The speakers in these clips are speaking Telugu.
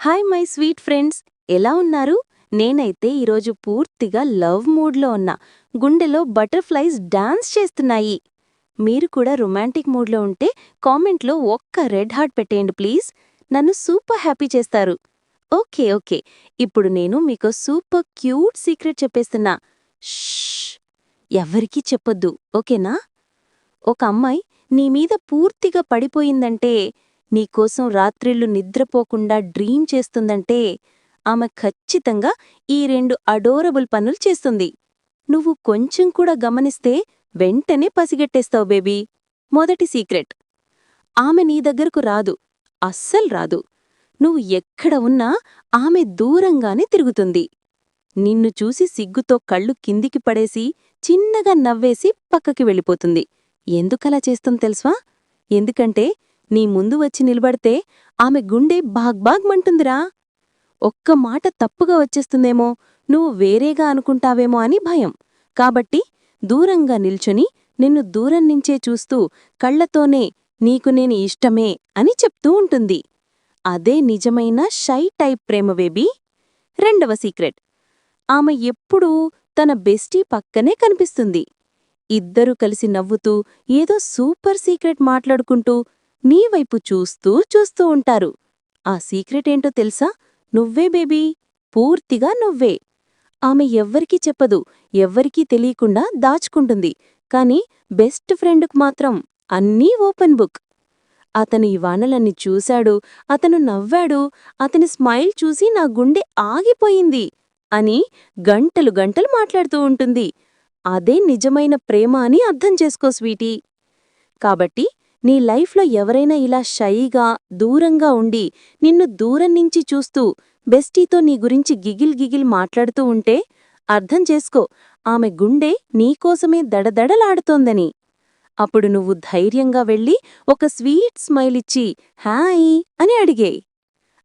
హాయ్ మై స్వీట్ ఫ్రెండ్స్ ఎలా ఉన్నారు? నేనైతే ఈరోజు పూర్తిగా లవ్ మూడ్లో ఉన్నా. గుండెలో బటర్ఫ్లైస్ డాన్స్ చేస్తున్నాయి. మీరు కూడా రొమాంటిక్ మూడ్లో ఉంటే కామెంట్లో ఒక్క రెడ్ హార్ట్ పెట్టేయండి ప్లీజ్. నన్ను సూపర్ హ్యాపీ చేస్తారు. Okay okay. ఇప్పుడు నేను మీకు సూపర్ క్యూట్ సీక్రెట్ చెప్పేస్తున్నా. ఎవరికీ చెప్పొద్దు ఓకేనా? ఒక అమ్మాయి నీ మీద పూర్తిగా పడిపోయిందంటే నీకోసం రాత్రిళ్ళు నిద్రపోకుండా డ్రీమ్ చేస్తుందంటే ఆమె ఖచ్చితంగా ఈ రెండు అడోరబుల్ పనులు చేస్తుంది. నువ్వు కొంచెం కూడా గమనిస్తే వెంటనే పసిగట్టేస్తావు బేబీ. మొదటి సీక్రెట్. ఆమె నీ దగ్గరకు రాదు. అస్సలు రాదు. నువ్వు ఎక్కడ ఉన్నా ఆమె దూరంగానే తిరుగుతుంది. నిన్ను చూసి సిగ్గుతో కళ్ళు కిందికి పడేసి చిన్నగా నవ్వేసి పక్కకి వెళ్ళిపోతుంది. ఎందుకలా చేస్తుంది తెలుసా? ఎందుకంటే నీ ముందు వచ్చి నిలబడితే ఆమె గుండె బాగ్బాగ్మంటుందిరా ఒక్క మాట తప్పుగా వచ్చేస్తుందేమో నువ్వు వేరేగా అనుకుంటావేమో అని భయం. కాబట్టి దూరంగా నిల్చుని నిన్ను దూరం నుంచే చూస్తూ కళ్ళతోనే నీకు నేను ఇష్టమే అని చెప్తూ ఉంటుంది. అదే నిజమైన షై టైప్ ప్రేమ బేబీ. రెండవ సీక్రెట్. ఆమె ఎప్పుడూ తన బెస్టీ పక్కనే కనిపిస్తుంది. ఇద్దరూ కలిసి నవ్వుతూ ఏదో సూపర్ సీక్రెట్ మాట్లాడుకుంటూ నీ వైపు చూస్తూ చూస్తూ ఉంటారు. ఆ సీక్రెట్ ఏంటో తెలుసా? నువ్వే బేబీ. పూర్తిగా నువ్వే. ఆమె ఎవ్వరికీ చెప్పదు ఎవ్వరికీ తెలియకుండా దాచుకుంటుంది. కాని బెస్ట్ ఫ్రెండ్కు మాత్రం అన్నీ ఓపెన్ బుక్. అతను ఈ వానలన్నీ చూశాడు అతను నవ్వాడు అతని స్మైల్ చూసి నా గుండె ఆగిపోయింది అని గంటలు గంటలు మాట్లాడుతూ ఉంటుంది. అదే నిజమైన ప్రేమ అని అర్థం చేసుకో స్వీటీ. కాబట్టి నీ లైఫ్లో ఎవరైనా ఇలా షైగా దూరంగా ఉండి నిన్ను దూరం నుంచి చూస్తూ బెస్టీతో నీ గురించి గిగిల్ గిగిల్ మాట్లాడుతూ ఉంటే అర్థం చేసుకో ఆమె గుండె నీకోసమే దడదడలాడుతోందని. అప్పుడు నువ్వు ధైర్యంగా వెళ్ళి ఒక స్వీట్ స్మైల్ ఇచ్చి హాయ్ అని అడిగే.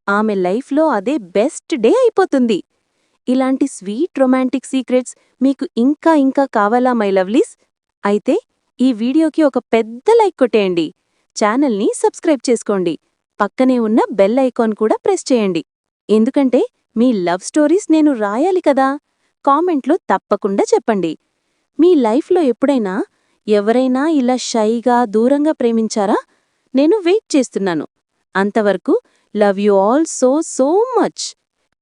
ఆమె లైఫ్లో అదే బెస్ట్ డే అయిపోతుంది. ఇలాంటి స్వీట్ రొమాంటిక్ సీక్రెట్స్ మీకు ఇంకా ఇంకా కావాలా మై లవ్లీస్? అయితే ఈ వీడియోకి ఒక పెద్ద లైక్ కొట్టేయండి. ఛానల్ని సబ్స్క్రైబ్ చేసుకోండి. పక్కనే ఉన్న బెల్ ఐకాన్ కూడా ప్రెస్ చేయండి. ఎందుకంటే మీ లవ్ స్టోరీస్ నేను రాయాలి కదా? కామెంట్లో తప్పకుండా చెప్పండి. మీ లైఫ్లో ఎప్పుడైనా ఎవరైనా ఇలా షైగా దూరంగా ప్రేమించారా? నేను వెయిట్ చేస్తున్నాను. అంతవరకు love you all so so much.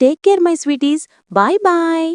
Take care my sweeties. Bye bye.